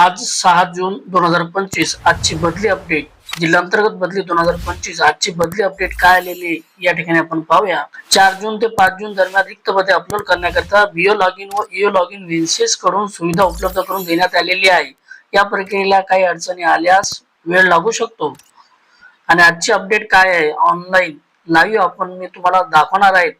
आज सहा जून दोन हजार पंचवीस. आजची बदली अपडेट जिल्हांतर्गत बदली दोन हजार पंचवीस. आजची बदली अपडेट काय आलेली या ठिकाणी आपण पाहूया. चार जून ते पाच जून दरम्यान रिक्त पदे अपलोड करण्याकरता बिओ लॉग इन व e इओ लॉग इन विन्सेस कडून सुविधा उपलब्ध करून देण्यात आलेली आहे. या प्रक्रियेला काही अडचणी आल्यास वेळ लागू शकतो. आणि आजची अपडेट काय आहे? ऑनलाईन लाईव्ह आपण मी तुम्हाला दाखवणार आहे.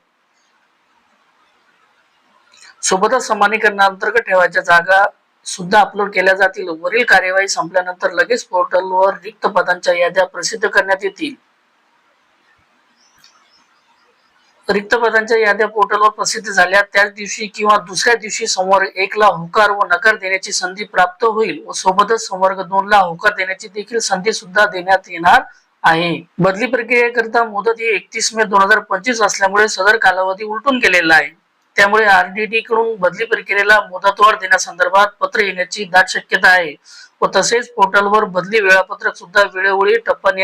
सोबतच समानीकरणाअंतर्गत ठेवायच्या जागा सुद्धा अपलोड केल्या जातील. वरील कार्यवाही संपल्यानंतर लगेच पोर्टलवर रिक्त पदांच्या याद्या प्रसिद्ध करण्यात येतील. रिक्त पदांच्या याद्या पोर्टलवर प्रसिद्ध झाल्या त्याच दिवशी किंवा दुसऱ्या दिवशी समोर एकला होकार व नकार देण्याची संधी प्राप्त होईल व सोबतच संवर्ग दोनला होकार देण्याची देखील संधी सुद्धा देण्यात येणार आहे. बदली प्रक्रियेकरिता मुदत ही एकतीस मे दोन हजार पंचवीस असल्यामुळे सदर कालावधी उलटून गेलेला आहे. त्यामुळे आरडीटी कडून बदली प्रक्रियेला मुदतवाढ देण्यासंदर्भात पत्र येण्याची दाट शक्यता आहे. व तसेच पोर्टलवर बदली वेळापत्रक सुद्धा वेळोवेळी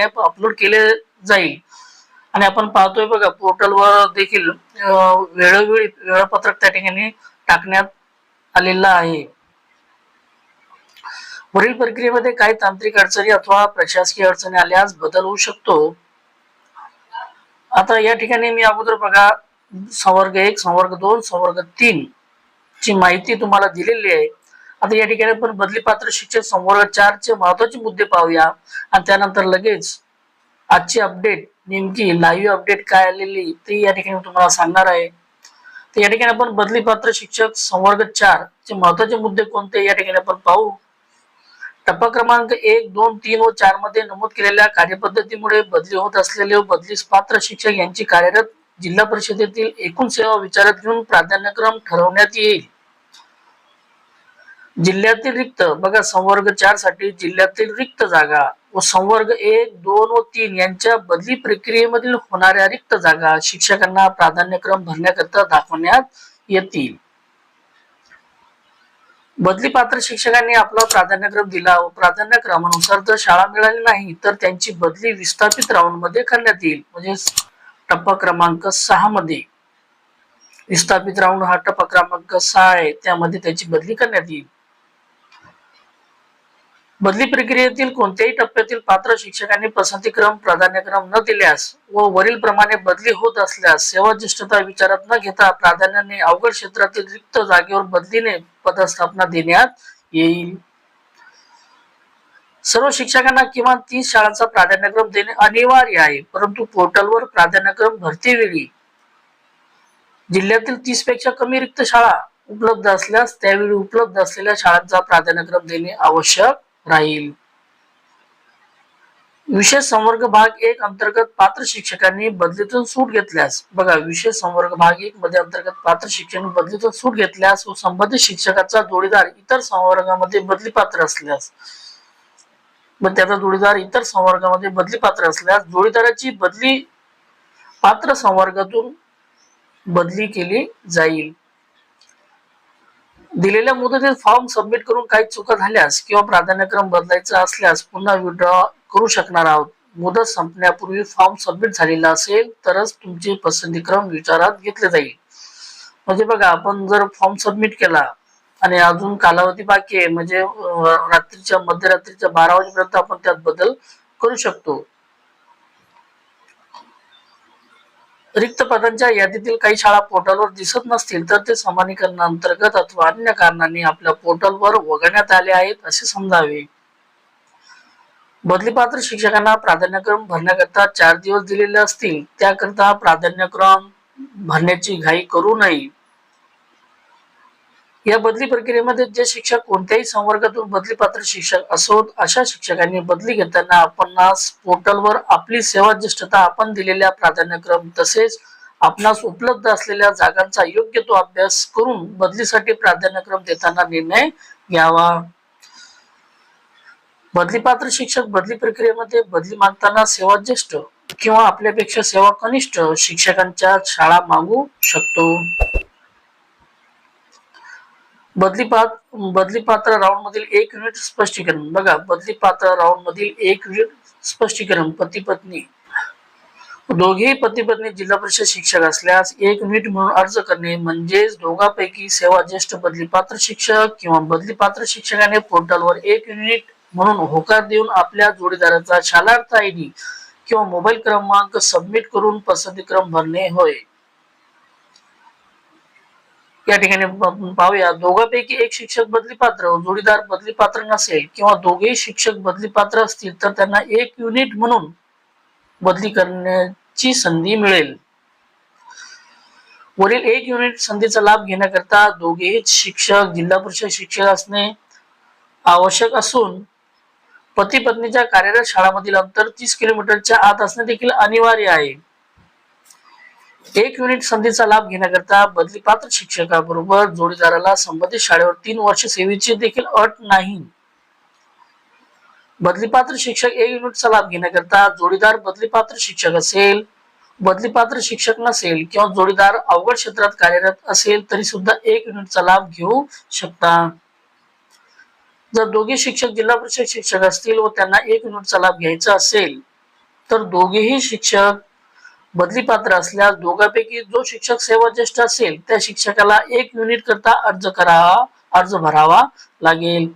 ऍप अपलोड केले जाईल. आणि आपण पाहतोय बघा पोर्टलवर देखील वेळोवेळी वेळापत्रक त्या ठिकाणी टाकण्यात आलेलं आहे. वरील प्रक्रियेमध्ये काही तांत्रिक अडचणी अथवा प्रशासकीय अडचणी आल्यास बदल होऊ शकतो. आता या ठिकाणी मी अगोदर बघा संवर्ग एक संवर्ग दोन संवर्ग तीन ची माहिती तुम्हाला दिलेली आहे. आता या ठिकाणी आपण बदली पात्र शिक्षक संवर्ग चार चे महत्त्वाचे मुद्दे पाहूया. आणि त्यानंतर लगेच आजची अपडेट नेमकी लाईव्ह अपडेट काय आलेली ते या ठिकाणी तुम्हाला सांगणार आहे. तर या ठिकाणी आपण बदली पात्र शिक्षक संवर्ग चार चे महत्त्वाचे मुद्दे कोणते या ठिकाणी आपण पाहू. टप्पा क्रमांक एक दोन तीन व चारमध्ये नमूद केलेल्या कार्यपद्धतीमुळे बदली होत असलेले व बदलीस पात्र शिक्षक यांची कार्यरत जिल्हा परिषदेतील एकूण सेवा विचारात घेऊन प्राधान्यक्रम ठरवण्यात येईल. जिल्ह्यातील रिक्त बघा संवर्ग चारसाठी जिल्ह्यातील रिक्त जागा व संवर्ग एक दोन व तीन यांच्या बदली प्रक्रियेमधील होणाऱ्या रिक्त जागा शिक्षकांना प्राधान्यक्रम भरण्याकरता दाखवण्यात येतील. बदली पात्र शिक्षकांनी आपला प्राधान्यक्रम दिला व प्राधान्यक्रमानुसार जर शाळा मिळाली नाही तर त्यांची बदली विस्थापित राऊंडमध्ये करण्यात येईल. म्हणजे टप्पा क्रमांक सहा मध्ये विस्थापित राहून हा टप्पा क्रमांक सहा आहे. त्यामध्ये त्याची बदली करण्यात येईल. बदली प्रक्रियेतील कोणत्याही टप्प्यातील पात्र शिक्षकांनी पसंतीक्रम प्राधान्यक्रम न दिल्यास व वरील प्रमाणे बदली होत असल्यास सेवा ज्येष्ठता विचारात न घेता प्राधान्याने अवघड क्षेत्रातील रिक्त जागेवर बदलीने पदस्थापना देण्यात येईल. सर्व शिक्षकांना किमान तीस शाळांचा प्राधान्यक्रम देणे अनिवार्य आहे परंतु पोर्टलवर प्राधान्यक्रम भरतीवेळी जिल्ह्यातील तीसपेक्षा कमी रिक्त शाळा उपलब्ध असल्यास त्यावेळी उपलब्ध असलेल्या शाळांचा प्राधान्यक्रम देणे आवश्यक राहील. विशेष संवर्ग भाग एक अंतर्गत पात्र शिक्षकांनी बदलीतून सूट घेतल्यास बघा विशेष संवर्ग भाग एक मध्ये अंतर्गत पात्र शिक्षकांनी बदलीतून सूट घेतल्यास व संबंधित शिक्षकाचा जोडीदार इतर संवर्गामध्ये बदली पात्र असल्यास मग त्याचा जोडीदार इतर संवर्गामध्ये बदली पात्र असल्यास जोडीदाराची बदली पात्र संवर्गातून बदली केली जाईल. दिलेल्या मुदतीत फॉर्म सबमिट करून काही चुका झाल्यास किंवा प्राधान्यक्रम बदलायचा असल्यास पुन्हा विड्रॉ करू शकणार आहोत. मुदत संपण्यापूर्वी फॉर्म सबमिट झालेला असेल तरच तुमचे पसंतीक्रम विचारात घेतले जाईल. म्हणजे बघा आपण जर फॉर्म सबमिट केला आणि अजून कालावधी बाकी आहे. म्हणजे रात्रीच्या मध्यरात्रीच्या बारा वाजेपर्यंत आपण त्यात बदल करू शकतो. रिक्त पदांच्या यादीतील काही शाळा पोर्टलवर दिसत नसतील तर ते समानीकरणाअंतर्गत अथवा अन्य कारणांनी आपल्या पोर्टलवर वगळण्यात आले आहेत असे समजावे. बदलीपात्र शिक्षकांना प्राधान्यक्रम भरण्याकरता चार दिवस दिलेले असतील त्याकरता प्राधान्यक्रम भरण्याची घाई करू नये. या बदली प्रक्रियेमध्ये जे शिक्षक कोणत्याही संवर्गातून बदलीपात्र शिक्षक असोत अशा शिक्षकांनी बदली घेताना आपणास पोर्टलवर आपली सेवा ज्येष्ठता आपण दिलेल्या प्राधान्यक्रम तसेच आपणास उपलब्ध असलेल्या जागांचा योग्य तो अभ्यास करून बदलीसाठी प्राधान्यक्रम देताना निर्णय घ्यावा. बदलीपात्र शिक्षक बदली प्रक्रियेमध्ये बदली मागताना सेवा ज्येष्ठ किंवा आपल्यापेक्षा सेवा कनिष्ठ शिक्षकांच्या शाळा मागू शकतो. बदली पात बदली पात्र राऊंड मधील एक युनिट स्पष्टीकरण. बघा बदली पात्र राऊंड मधील एक युनिट स्पष्टीकरण पती पत्नी दोघेही पती पत्नी जिल्हा परिषद शिक्षक असल्यास एक युनिट म्हणून अर्ज करणे म्हणजेच दोघांपैकी सेवा ज्येष्ठ बदली पात्र शिक्षक किंवा बदली पात्र शिक्षकाने पोर्टलवर एक युनिट म्हणून होकार देऊन आपल्या जोडीदाराचा शालार्थ आय किंवा मोबाईल क्रमांक सबमिट करून पसंती क्रम भरणे होय. या ठिकाणी पाहूया. दोघांपैकी एक शिक्षक बदली पात्र जोडीदार बदली पात्र नसेल किंवा दोघेही शिक्षक बदली पात्र असतील तर त्यांना एक युनिट म्हणून बदली करण्याची संधी मिळेल. वरील एक युनिट संधीचा लाभ घेण्याकरता दोघेही शिक्षक जिल्हा परिषद शिक्षक असणे आवश्यक असून पती पत्नीच्या कार्यरत शाळामधील अंतर तीस किलोमीटरच्या आत असणे देखील अनिवार्य आहे. एक युनिट संधीचा लाभ घेण्याकरता बदली पात्र शिक्षकाबरोबर जोडीदाराला संबंधित शाळेवर तीन वर्ष सेवेची देखील अट नाही. बदलीपात्र शिक्षक एक युनिटचा लाभ घेण्याकरता जोडीदार बदलीपात्र शिक्षक असेल बदलीपात्र शिक्षक नसेल किंवा जोडीदार अवघड क्षेत्रात कार्यरत असेल तरी सुद्धा एक युनिटचा लाभ घेऊ शकता. जर दोघे शिक्षक जिल्हा परिषद शिक्षक असतील व त्यांना एक युनिटचा लाभ घ्यायचा असेल तर दोघेही शिक्षक बदली पात्र असल्यास दोघांपैकी जो शिक्षक सेवा ज्येष्ठ असेल त्या शिक्षकाला एक युनिट करता अर्ज करावा अर्ज भरावा लागेल.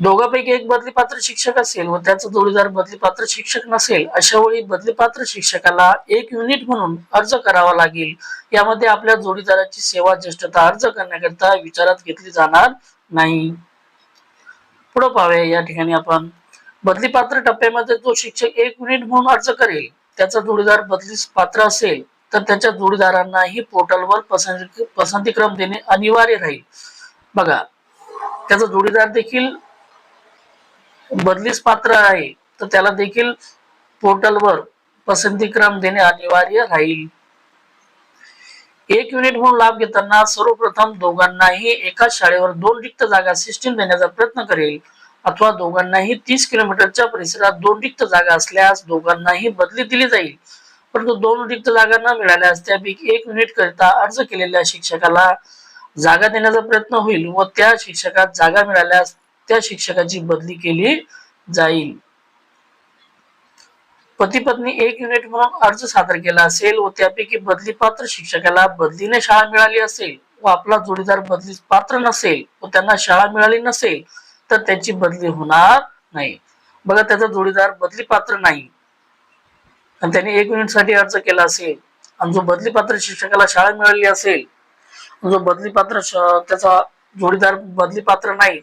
दोघांपैकी एक बदली पात्र शिक्षक असेल व त्याचा जोडीदार बदली पात्र शिक्षक नसेल अशा वेळी बदली पात्र शिक्षकाला एक युनिट म्हणून अर्ज करावा लागेल. यामध्ये आपल्या जोडीदाराची सेवा ज्येष्ठता अर्ज करण्याकरिता विचारात घेतली जाणार नाही. पुढे पाहूया. या ठिकाणी आपण बदली पात्र टप्प्यामध्ये जो शिक्षक एक युनिट म्हणून अर्ज करेल त्याचा जोडीदार बदलीस पात्र असेल तर त्याच्या जोडीदारांनाही पोर्टलवर पसंती पसंतीक्रम देणे अनिवार्य राहील. बघा त्याचा जोडीदार देखील बदलीस पात्र आहे तर त्याला देखील पोर्टलवर पसंतीक्रम देणे अनिवार्य राहील. एक युनिट म्हणून लाभ घेताना सर्वप्रथम दोघांनाही एकाच शाळेवर दोन रिक्त जागा सिस्टीम देण्याचा प्रयत्न करेल. अथवा दोघांनाही तीस किलोमीटरच्या परिसरात दोन रिक्त जागा असल्यास दोघांनाही बदली दिली जाईल. परंतु दोन रिक्त जागा न मिळाल्यास त्यापैकी एक युनिट करिता अर्ज केलेल्या शिक्षकाला जागा देण्याचा प्रयत्न होईल व त्या शिक्षकात जागा मिळाल्यास त्या शिक्षकाची बदली केली जाईल. पती पत्नी एक युनिट म्हणून अर्ज सादर केला असेल व त्यापैकी बदली पात्र शिक्षकाला बदलीने शाळा मिळाली असेल व आपला जोडीदार बदली पात्र नसेल व त्यांना शाळा मिळाली नसेल तर त्याची बदली होणार नाही. बघा त्याचा जोडीदार बदली पात्र नाही. आणि त्याने एक युनिटसाठी अर्ज केला असेल आणि जो बदली पात्र शिक्षकाला शाळा मिळाली असेल जो बदली पात्र त्याचा जोडीदार बदली पात्र नाही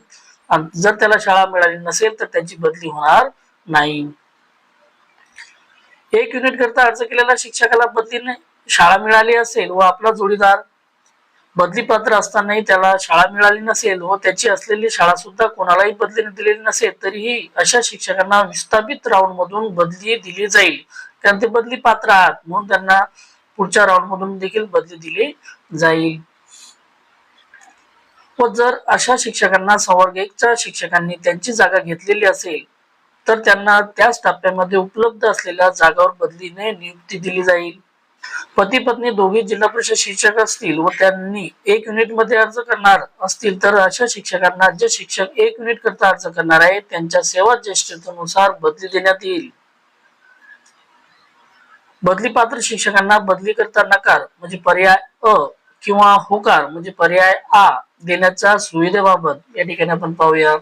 आणि जर त्याला शाळा मिळाली नसेल तर त्याची बदली होणार नाही. एक युनिट करता अर्ज केलेला शिक्षकाला बदलीने शाळा मिळाली असेल व आपला जोडीदार बदली पात्र असतानाही त्याला शाळा मिळाली नसेल व त्याची असलेली शाळा सुद्धा कोणालाही बदलीने दिलेली नसेल तरीही अशा शिक्षकांना विस्थापित राऊंड मधून बदली दिली जाईल. कारण ते बदली पात्र आहात म्हणून त्यांना पुढच्या राऊंड मधून देखील बदली दिली जाईल. व जर अशा शिक्षकांना संवर्ग एकच्या शिक्षकांनी त्यांची जागा घेतलेली असेल तर त्यांना त्याच टप्प्यामध्ये उपलब्ध असलेल्या जागावर बदलीने नियुक्ती दिली जाईल. पती पत्नी दोघे जिल्हा परिषद शिक्षक असतील व त्यांनी एक युनिटमध्ये अर्ज करणार असतील तर अशा शिक्षकांना जे शिक्षक एक युनिट करता अर्ज करणार आहेत त्यांच्या सेवा ज्येष्ठतेनुसार बदली देण्यात येईल. बदली पात्र शिक्षकांना बदली करता नकार म्हणजे पर्याय अ किंवा होकार म्हणजे पर्याय आ देण्याच्या सुविधेबाबत या ठिकाणी आपण पाहूया.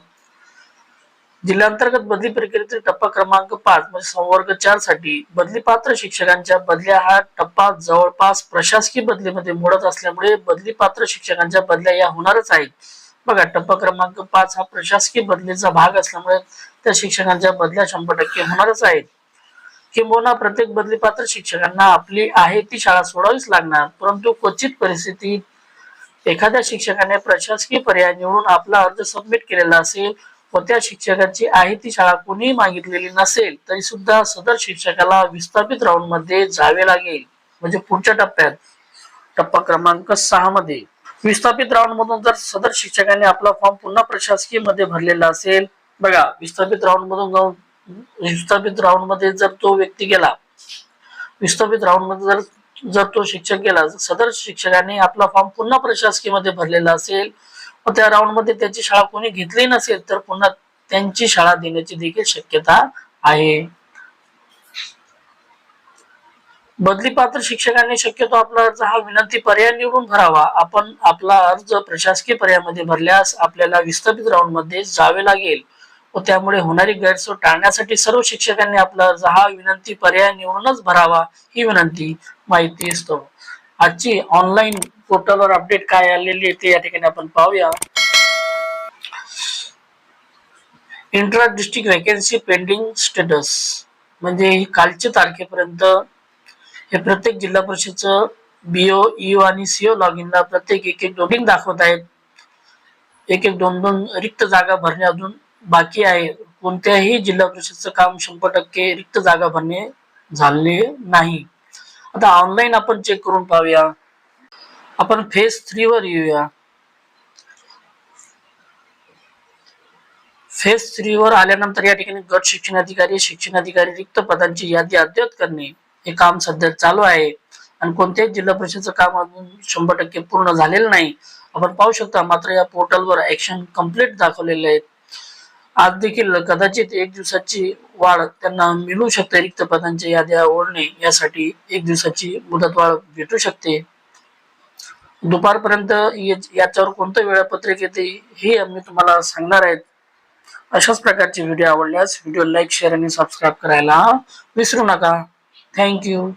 जिल्हांतर्गत बदली प्रक्रियेतील टप्पा क्रमांक पाच म्हणजे संवर्ग चारसाठी बदली पात्र शिक्षकांच्या बदल्या हा टप्पा जवळपास प्रशासकीय बदलीमध्ये मोडत असल्यामुळे बदली पात्र शिक्षकांच्या बदल्या या होणारच आहेत. बघा टप्पा क्रमांक पाच हा प्रशासकीय बदलीचा भाग असल्यामुळे त्या शिक्षकांच्या बदल्या शंभर टक्के होणारच आहेत. किंबहुना प्रत्येक बदलीपात्र शिक्षकांना आपली आहे ती शाळा सोडावीच लागणार परंतु क्वचित परिस्थितीत एखाद्या शिक्षकाने प्रशासकीय पर्याय निवडून आपला अर्ज सबमिट केलेला असेल व त्या शिक्षकाची आहे ती शाळा कोणी मागितलेली नसेल तरी सुद्धा सदर शिक्षकाला विस्थापित राऊंडमध्ये जावे लागेल. म्हणजे पुढच्या टप्प्यात. टप्पा क्रमांक सहा मध्ये. विस्थापित राऊंड मधून जर सदर शिक्षकाने आपला फॉर्म पुन्हा प्रशासकीयमध्ये भरलेला असेल बघा विस्थापित राऊंड मधून जाऊन विस्थापित राऊंडमध्ये जर तो व्यक्ती गेला विस्थापित राऊंडमध्ये जर जर तो शिक्षक गेला सदर शिक्षकाने आपला फॉर्म पुन्हा प्रशासकीयमध्ये भरलेला असेल त्या राऊंडमध्ये त्याची शाळा कोणी घेतली नसेल तर पुन्हा त्यांची शाळा देण्याची देखील शक्यता आहे. बदली पात्र शिक्षकांनी शक्यतो आपला अर्ज हा विनंती पर्याय निवडून भरावा. आपण आपला अर्ज प्रशासकीय पर्यायामध्ये भरल्यास आपल्याला विस्थापित राऊंडमध्ये जावे लागेल व त्यामुळे होणारी गैरसोय टाळण्यासाठी सर्व शिक्षकांनी आपला अर्ज हा विनंती पर्याय निवडूनच भरावा ही विनंती माहिती असतो. आजची ऑनलाईन पोर्टलवर अपडेट काय आलेली आहे ते या ठिकाणी आपण पाहूया. Intra district vacancy pending status म्हणजे कालच्या तारखेपर्यंत हे प्रत्येक जिल्हा परिषदचं बीओ ईओ आणि सीओ लॉग इनला प्रत्येक एक एक दोन दाखवत आहेत. एक एक दोन दोन रिक्त जागा भरणे अजून बाकी आहे. कोणत्याही जिल्हा परिषदचं काम शंभर टक्के रिक्त जागा भरणे झाले नाही. आता ऑनलाईन आपण चेक करून पाहूया. आपण फेज थ्री वर येऊया. फेज थ्री वर आल्यानंतर या ठिकाणी गट शिक्षण अधिकारी शिक्षण अधिकारी रिक्त पदांची यादी अद्ययावत करणे. हे काम सध्या चालू आहे. आणि कोणत्याही जिल्हा परिषदचं काम अजून शंभर टक्के पूर्ण झालेलं नाही. आपण पाहू शकता मात्र या पोर्टलवर ऍक्शन कंप्लीट दाखवलेले आहेत. आज देखील कदाचित एक दिवसाची वाढ त्यांना मिळू शकते रिक्त पदांच्या याद्या ओढणे यासाठी एक दिवसाची मुदतवाढ भेटू शकते. दुपारपर्यंत याच्यावर कोणतं वेळापत्रक येते हे आम्ही तुम्हाला सांगणार आहेत. अशाच प्रकारचे व्हिडिओ आवडल्यास व्हिडिओ लाईक शेअर आणि सबस्क्राईब करायला विसरू नका. थँक्यू